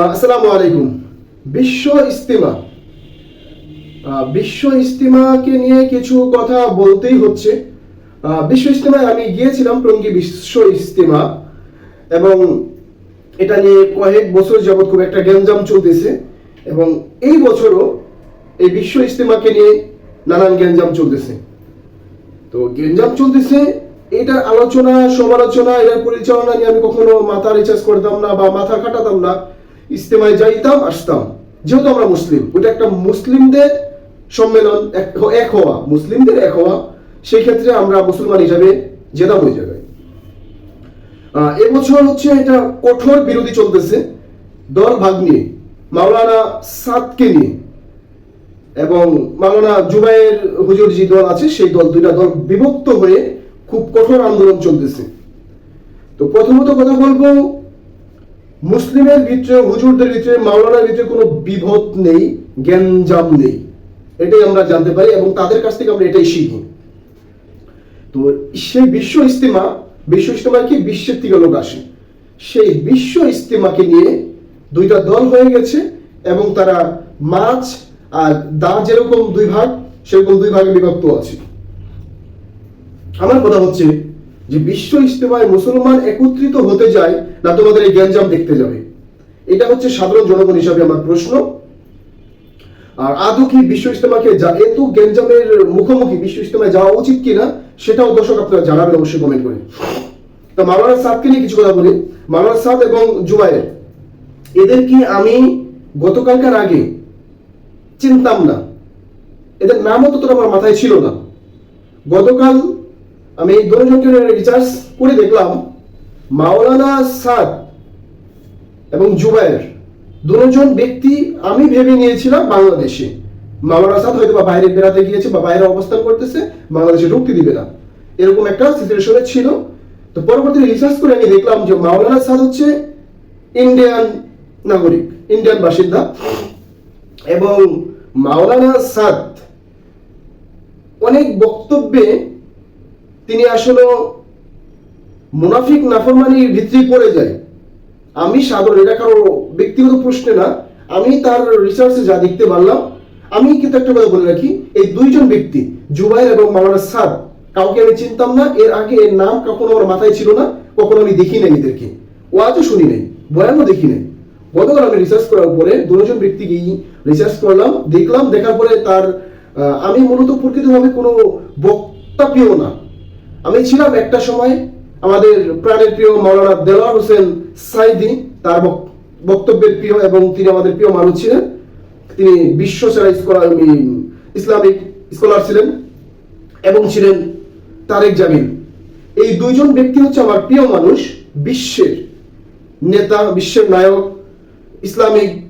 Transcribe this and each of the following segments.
আসসালামু আলাইকুম। বিশ্ব ইস্তিমা। বিশ্ব ইস্তিমাকে নিয়ে কিছু কথা বলতেই হচ্ছে। বিশ্ব ইস্তিমায় আমি গিয়েছিলাম টঙ্গী বিশ্ব ইস্তিমা। এবং এটা নিয়ে কয়েক বছর যাবৎ খুব একটা গ্যাঞ্জাম চলতেছে। এবং এই বছরও এই বিশ্ব ইস্তিমাকে নিয়ে নানান গ্যাঞ্জাম চলতেছে। তো গেঞ্জাম চলতেছে, এটার আলোচনা, সমালোচনা, এটার পরিচালনা নিয়ে আমি কখনো মাথা রিচার্জ করতাম না বা মাথা খাটাতাম না। ইস্তেমায় যাইতাম, আসতাম। যেহেতু আমরা মুসলিম ওটা একটা মুসলিমদের সম্মেলন, এক- হওয়া। মুসলিমদের এক হওয়া সেই ক্ষেত্রে আমরা মুসলমান হিসাবে যেতাম ওই জায়গায়। এবছর হচ্ছে এটা কঠোর বিরোধী চলতেছে, দল ভাগ নিয়ে, মাওলানা সাদকে নিয়ে। এবং মাওলানা জুবাইয়ের হুজুর যে দল আছে, সেই দল, দুইটা দল বিভক্ত হয়ে খুব কঠোর আন্দোলন চলতেছে। তো প্রথমত কথা বলব মুসলিমের ভিতরে হুজুরদের ভিতরে মাওলানার ভিতরে কোনো বিভদ নেই জ্ঞানজাম নেই। এটাই আমরা জানতে পারি এবং তাদের কাছ থেকে আমরা এটাই শিখি তো সেই বিশ্ব ইস্তেমা বিশ্ব ইস্তেমায় কি? বিশ্বের থেকে লোক আসে। সেই বিশ্ব ইস্তেমাকে নিয়ে দুইটা দল হয়ে গেছে এবং তারা মাছ আর দা যেরকম দুই ভাগ, সেরকম দুই ভাগে বিভক্ত আছে। আমার কথা হচ্ছে যে বিশ্ব ইস্তেমায় মুসলমান একত্রিত হতে যায়, না তোমাদের এই গ্যাঞ্জাম দেখতে যাবে। এটা হচ্ছে সাধারণ জনগণ হিসাবে আমার প্রশ্ন। আর আদৌ কি বিশ্ব ইস্তেমাকে এত গ্যাঞ্জামের মুখোমুখি বিশ্ব ইস্তেমায় যাওয়া উচিত কিনা, সেটাও দর্শক আপনারা জানাবেন, অবশ্যই কমেন্ট করে। তো মাওলানা সাদকে নিয়ে কিছু কথা বলি। মাওলানা সাদ এবং জুবাইর এদের কি আমি গতকালকার আগে চিনতাম না। এদের নামও তো তোর আমার মাথায় ছিল না। গতকাল আমি দুজনকে রিচার্জ করে দেখলাম, মাওলানা সাদ এবং জুবাইর দুজন ব্যক্তি আমি ভেবে নিয়েছিলাম বাংলাদেশে। মাওলানা সাদ হয়তো বা বাইরে বেড়াতে গিয়েছে বা বাইরে অবস্থান করতেছে, বাংলাদেশে ঢুকতে দিবে না। এরকম একটা সিচুয়েশনে ছিল। তো পরবর্তী রিসার্চ করে আমি দেখলাম যে মাওলানা সাদ হচ্ছে ইন্ডিয়ান নাগরিক ইন্ডিয়ান বাসিন্দা। এবং মাওলানা সাদ অনেক বক্তব্যে তিনি আসলে মুনাফিক নাফরমানির ভিতরে পড়ে যায়। আমি সাধারণ এটা কারও ব্যক্তিগত প্রশ্নে না। আমি তার রিসার্চে যা দেখতে পারলাম, আমি কিন্তু একটা কথা বলে রাখি, এই দুইজন ব্যক্তি, জুবাইর এবং মাওলানা সাদ, কাউকে আমি চিনতাম না, এর আগে এর নাম কখনো আমার মাথায় ছিল না, কখনো আমি দেখি নাই এদেরকে। ও আজও শুনি নাই, বয়ানও দেখি নাই। গতকাল আমি রিসার্চ করার পরে দুজন ব্যক্তিকে রিসার্চ করলাম, দেখলাম, দেখার পরে তার আমি মূলত প্রকৃতভাবে কোনো বক্তা প্রিয় না। আমি ছিলাম একটা সময় আমাদের প্রাণের প্রিয় মাওলানা দেওয়ার হোসেন সাইদি, তার বক- বক্তব্যের প্রিয় এবং তিনি আমাদের প্রিয় মানুষ ছিলেন। তিনি বিশ্ব সেরা স্কলার ইসলামিক স্কলার ছিলেন এবং ছিলেন তারেক জামিল। এই দুইজন ব্যক্তি হচ্ছে আমার প্রিয় মানুষ, বিশ্বের নেতা, বিশ্বের নায়ক, ইসলামিক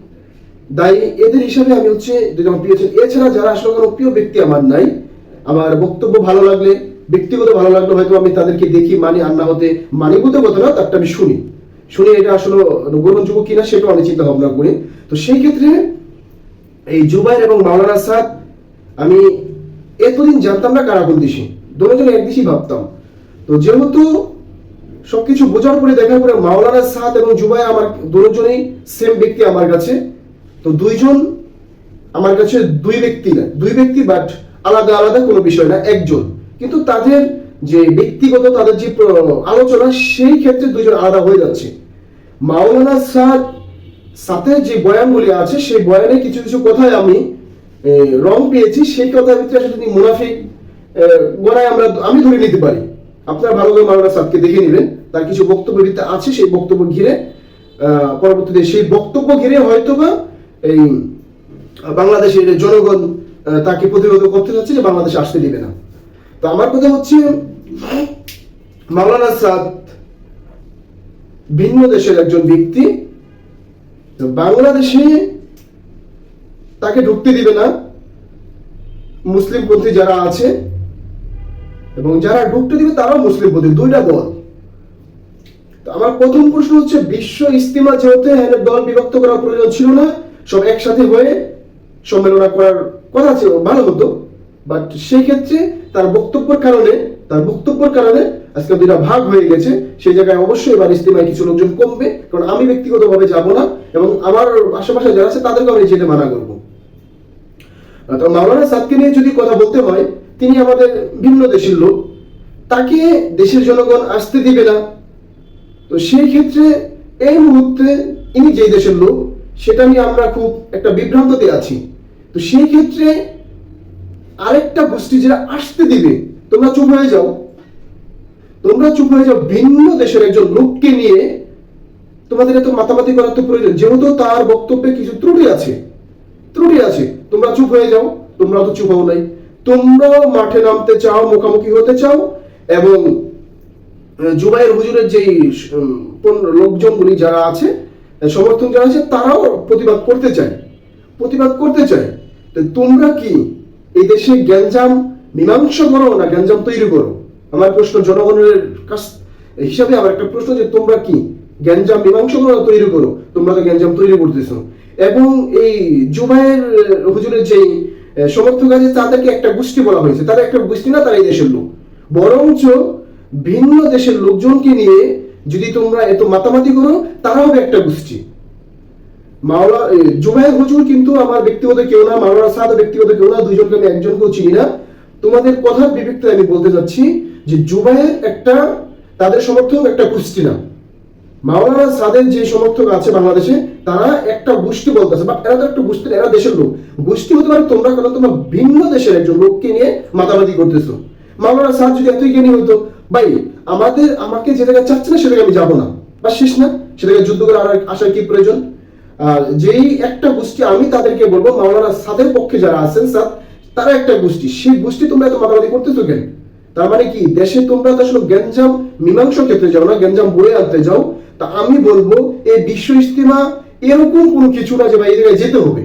দায়ী। এদের হিসাবে আমি হচ্ছে যদি আমার প্রিয় ছিলেন এছাড়া যারা আসলে কোনো প্রিয় ব্যক্তি আমার নাই, আমার বক্তব্য ভালো লাগলে ব্যক্তিগত ভালো লাগলে, হয়তো আমি তাদেরকে দেখি, মানি আর না হতে মানি বলতে কথা না, তারটা আমি শুনি। শুনি এটা আসলে গ্রহণযোগ্য কিনা সেটাও আমি চিন্তা ভাবনা করি। তো সেই ক্ষেত্রে এই জুবাইর এবং মাওলানা সাদ, আমি এতদিন জানতাম না কারা কোন দেশি। দুজন ভাবতাম। তো যেহেতু সবকিছু বোঝার পরে দেখার পরে মাওলানা সাদ এবং জুবাই আমার দুজনেই সেম ব্যক্তি আমার কাছে। তো দুইজন আমার কাছে দুই ব্যক্তি না, দুই ব্যক্তি বাট আলাদা আলাদা কোনো বিষয় না, একজন। কিন্তু তাদের যে ব্যক্তিগত তাদের যে আলোচনা সেই ক্ষেত্রে দুইজন আলাদা হয়ে যাচ্ছে। মাওলানা সাদ সাথে যে বয়ানগুলি আছে সেই বয়ানে কিছু কিছু কথায় আমি রং পেয়েছি। সেই কথার ভিতরে আসলে তিনি মুনাফিক এ, গণায় আমরা আমি ধরে নিতে পারি। আপনার ভালো করে মাওলানা সাদকে দেখে নেবেন। তার কিছু বক্তব্য আছে সেই বক্তব্য ঘিরে পরবর্তীতে সেই বক্তব্য ঘিরে হয়তোবা এই বাংলাদেশের জনগণ তাকে প্রতিরোধ করতে চাচ্ছে যে বাংলাদেশে আসতে দিবে না। তো আমার কথা হচ্ছে, মাওলানা সাদ ভিন্ন দেশের একজন ব্যক্তি বাংলাদেশে তাকে ঢুকতে দিবে না। মুসলিম পন্থী যারা আছে, এবং যারা ঢুকতে দিবে তারাও মুসলিম পন্থী, দুইটা দল। তো আমার প্রথম প্রশ্ন হচ্ছে, বিশ্ব ইস্তিমা যেহেতু দল বিভক্ত করার প্রয়োজন ছিল না, সব একসাথে হয়ে সম্মেলন করার কথা ছিল, ভালো হতো। বাট সেই ক্ষেত্রে তার বক্তব্যের কারণে, তার বক্তব্যের কারণে আজকে দুইটা ভাগ হয়ে গেছে। সেই জায়গায় অবশ্যই এবার ইস্তেমায় কিছু লোকজন কমবে। কারণ আমি ব্যক্তিগতভাবে যাব না এবং আমার আশেপাশে যারা আছে তাদেরকে আমি যেতে মানা করব। তো মাওলানা সাদকে নিয়ে যদি কথা বলতে হয়, তিনি আমাদের ভিন্ন দেশের লোক। তাকে দেশের জনগণ আসতে দিবে না। তো সেই ক্ষেত্রে এই মুহূর্তে ইনি যেই দেশের লোক, সেটা নিয়ে আমরা খুব একটা বিভ্রান্ততে আছি। তো সেই ক্ষেত্রে আরেকটা গোষ্ঠী যেটা আসতে দিবে তোমরা চুপ হয়ে যাও। তোমরা চুপ হয়ে যাও ভিন্ন দেশের একজন লোককে নিয়ে তোমাদের এত মাতামাতি করার তো প্রয়োজন যেহেতু তার বক্তব্যে কিছু ত্রুটি আছে। ত্রুটি আছে তোমরা চুপ হয়ে যাও তোমরা তো চুপ হও নাই। তোমরাও মাঠে নামতে চাও মুখামুখি হতে চাও এবং আহ, জুবাইর হুজুরের যেই লোকজনগুলি যারা আছে সমর্থন যারা আছে তারাও প্রতিবাদ করতে চায়। প্রতিবাদ করতে চায়। তোমরা কি এই দেশে গ্যাঞ্জাম মীমাংসা করো না গ্যাঞ্জাম তৈরি করো। আমার প্রশ্ন জনগণের কাছ হিসাবে আমার একটা প্রশ্ন যে তোমরা কি? গ্যাঞ্জাম মীমাংসা করো না তৈরি করো? তোমরা তো গ্যাঞ্জাম তৈরি করতেছো। এবং এই জুবাইর আহ, হুজুরের যেই সমর্থক আছে তাদেরকে একটা গোষ্ঠী বলা হয়েছে। তারা একটা গোষ্ঠী না তারা এই দেশের লোক। বরঞ্চ ভিন্ন দেশের লোকজনকে নিয়ে যদি তোমরা এত মাতামাতি করো তারাও একটা গোষ্ঠী। মাওলা জুবাইর হুজুর কিন্তু আমার ব্যক্তিগত কেউ না, মাওলানা সাদ ব্যক্তিগত কেউ না, দুইজনকে আমি একজনকেও চিনি না। তোমাদের কথার বিবেকতে আমি বলতে যাচ্ছি যে জুবাইর একটা তাদের সমর্থক, একটা গোষ্ঠী না। মাওলানা সাদের যে সমর্থক আছে বাংলাদেশে, তারা একটা গোষ্ঠী বলতেছে বাট এরা তো একটা গোষ্ঠী এরা দেশের লোক। গোষ্ঠী হতে পারে তোমরা, কারণ তোমরা ভিন্ন দেশের একজন লোককে নিয়ে মাতামাতি করতেছো। মাওলানা সাদ যদি এতই জ্ঞানী হতো ভাই, আমাদের, আমাকে যে জায়গায় চাচ্ছে না সেটাকে আমি যাব না। বা শেষ না সেটাকে যুদ্ধ করে আসার কি প্রয়োজন? যেই একটা গোষ্ঠী, আমি তাদেরকে বলব, মাওলানা সাদের পক্ষে যারা আছেন, সাদ, তারা একটা গোষ্ঠী। সেই গোষ্ঠী তোমরা এত মাতামাতি করতেছো কেন? তার মানে কি, দেশে তোমরা তো আসলে গ্যাঞ্জাম মীমাংসা ক্ষেত্রে যাও না, গ্যাঞ্জাম বয়ে আনতে যাও। তা আমি বলব, এই বিশ্ব ইস্তেমা এরকম কোনো কিছু না যে ভাই এই জায়গায় যেতে হবে।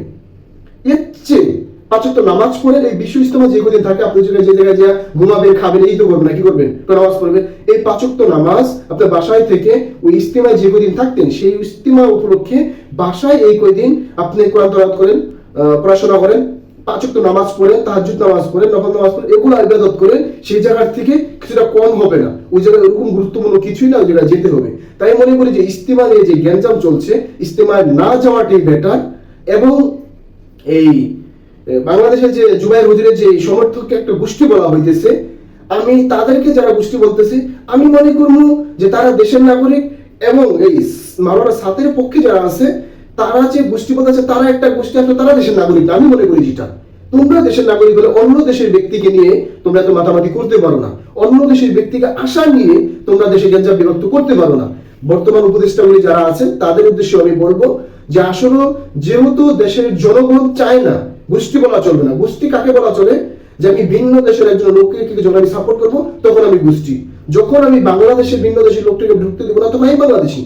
এর চেয়ে পাঁচক তো নামাজ পড়েন, এই বিশ্ব ইস্তেমা যে কদিন থাকে, আপনি যে জায়গায় যা ঘুমাবেন, খাবেন, এই তো করবেন না, কি করবেন? নামাজ পড়বেন। এই পাঁচক তো নামাজ আপনার বাসায় থেকে ওই যে কদিন থাকতেন, সেই ইস্তেমা উপলক্ষে বাসায় এই কয়দিন আপনি কোরআন করেন পড়াশোনা করেন পাঁচক তো নামাজ পড়েন তাহাজুদ নামাজ পড়েন, নফল নামাজ পড়েন, এগুলো করেন, সেই জায়গার থেকে কিছুটা কম হবে না। ওই জায়গায় ওরকম গুরুত্বপূর্ণ কিছুই না, ওই জায়গায় যেতে হবে। তাই মনে করি যে ইস্তেমা নিয়ে যে জ্ঞানজাম চলছে ইস্তেমায় না যাওয়াটাই বেটার এবং এই বাংলাদেশের যে জুবাইর হুজুরের যে সমর্থককে একটা গোষ্ঠী বলা হইতেছে, আমি তাদেরকে যারা গোষ্ঠী বলতেছি, আমি মনে করব যে তারা দেশের নাগরিক এবং এই মাওলানা সাতের পক্ষে যারা আছে, তারা যে গোষ্ঠী বলতেছে, তারা একটা গোষ্ঠী আসলে তারা দেশের নাগরিক। আমি মনে করি যেটা। তোমরা দেশের নাগরিক হলে অন্য দেশের ব্যক্তিকে নিয়ে তোমরা এত মাতামাতি করতে পারো না। অন্য দেশের ব্যক্তিকে আশা নিয়ে তোমরা দেশে গেঞ্জাম বিভক্ত করতে পারো না। বর্তমান উপদেষ্টাগুলি যারা আছেন, তাদের উদ্দেশ্যে আমি বলব যে আসলে যেহেতু দেশের জনগণ চায় না গোষ্ঠী বলা চলবে না। গোষ্ঠী কাকে বলা চলে? যে আমি ভিন্ন দেশের একজন লোককে কি যখন আমি সাপোর্ট করব? তখন আমি গোষ্ঠী। যখন আমি বাংলাদেশের ভিন্ন দেশের লোকটাকে ঢুকতে দেবো না, তখন আমি বাংলাদেশি।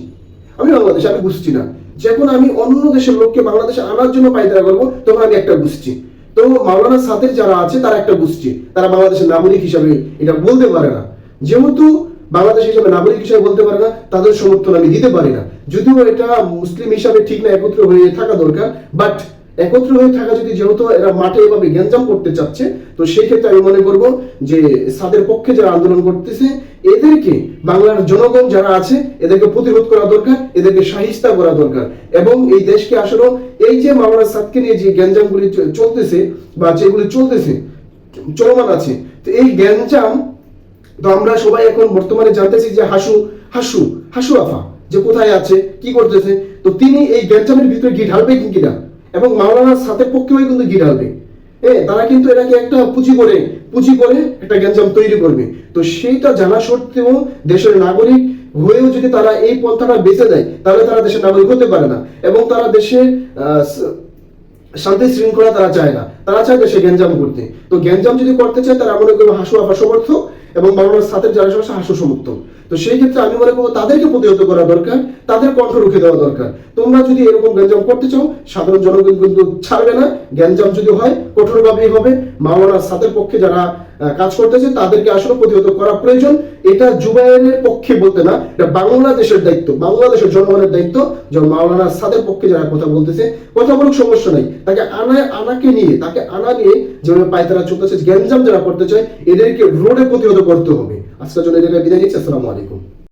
আমি বাংলাদেশ, আমি বুঝছি না। যখন আমি অন্য দেশের লোককে বাংলাদেশে আনার জন্য পায়তারা করব, তখন আমি একটা বুঝছি তো মাওলানা সাথের যারা আছে, তারা একটা বুঝছি তারা বাংলাদেশের নাগরিক হিসাবে এটা বলতে পারে না। যেহেতু বাংলাদেশ হিসাবে নাগরিক হিসাবে বলতে পারে না, তাদের সমর্থন আমি দিতে পারি না। যদিও এটা মুসলিম হিসাবে ঠিক না, একত্র হয়ে থাকা দরকার বাট একত্র হয়ে থাকা যদি যেহেতু এরা মাঠে এভাবে গ্যাঞ্জাম করতে চাচ্ছে, তো সেই ক্ষেত্রে আমি মনে করব যে সাদের পক্ষে যারা আন্দোলন করতেছে, এদেরকে বাংলার জনগণ যারা আছে, এদেরকে প্রতিরোধ করা দরকার, এদেরকে সাহিস্তা করা দরকার। এবং এই দেশকে আসলে এই যে মামলা সাদকে নিয়ে যে গ্যাঞ্জামগুলি চলতেছে বা যেগুলি চলতেছে, চলমান আছে, তো এই গ্যাঞ্জাম, তো আমরা সবাই এখন বর্তমানে জানতেছি যে হাসু হাসু হাসু আফা যে কোথায় আছে, কি করতেছে, তো তিনি এই গ্যাঞ্জামের ভিতরে গিয়ে ঢালবে কিনা? এবং মাওলানার সাথে পক্ষেও কিন্তু গিয়ে ঢালবে। হ্যাঁ তারা কিন্তু এটাকে একটা পুঁজি করে পুঁজি করে একটা গ্যাঞ্জাম তৈরি করবে। তো সেইটা জানা সত্ত্বেও দেশের নাগরিক হয়েও যদি তারা এই পন্থাটা বেঁচে দেয় তাহলে তারা দেশের নাগরিক হতে পারে না। এবং তারা স- শান্তি শৃঙ্খলা তারা চায় না। তারা চায় দেশে গ্যাঞ্জাম করতে। তো গ্যাঞ্জাম যদি করতে চায়, তারা মনে করবে হাসু আফা সমর্থক এবং বাংলার সাথে যারা সমস্যা হাসু সমর্থক। তো সেই ক্ষেত্রে আমি মনে করব তাদেরকে প্রতিহত করা দরকার, তাদের কণ্ঠ রুখে দেওয়া দরকার। তোমরা যদি এরকম গ্যাঞ্জাম করতে চাও, সাধারণ জনগণ কিন্তু ছাড়বে না। গ্যাঞ্জাম যদি হয়, কঠোরভাবেই হবে। মাওলানা সাদের পক্ষে যারা কাজ করতেছে, তাদেরকে আসলে প্রতিহত করা প্রয়োজন। এটা জুবাইরের পক্ষে বলতে না, এটা বাংলাদেশের দায়িত্ব, বাংলাদেশের জনগণের দায়িত্ব। যে মাওলানা সাদের পক্ষে যারা কথা বলতেছে, কথা বলুক, সমস্যা নাই। তাকে আনা আনাকে নিয়ে, তাকে আনা নিয়ে যেভাবে পায়তারা চলতেছে, গ্যাঞ্জাম যারা করতে চায়, এদেরকে রোডে প্রতিহত করতে হবে। আজকের জন্য এদেরকে বিদায় নিচ্ছি আসসালামু আলাইকুম।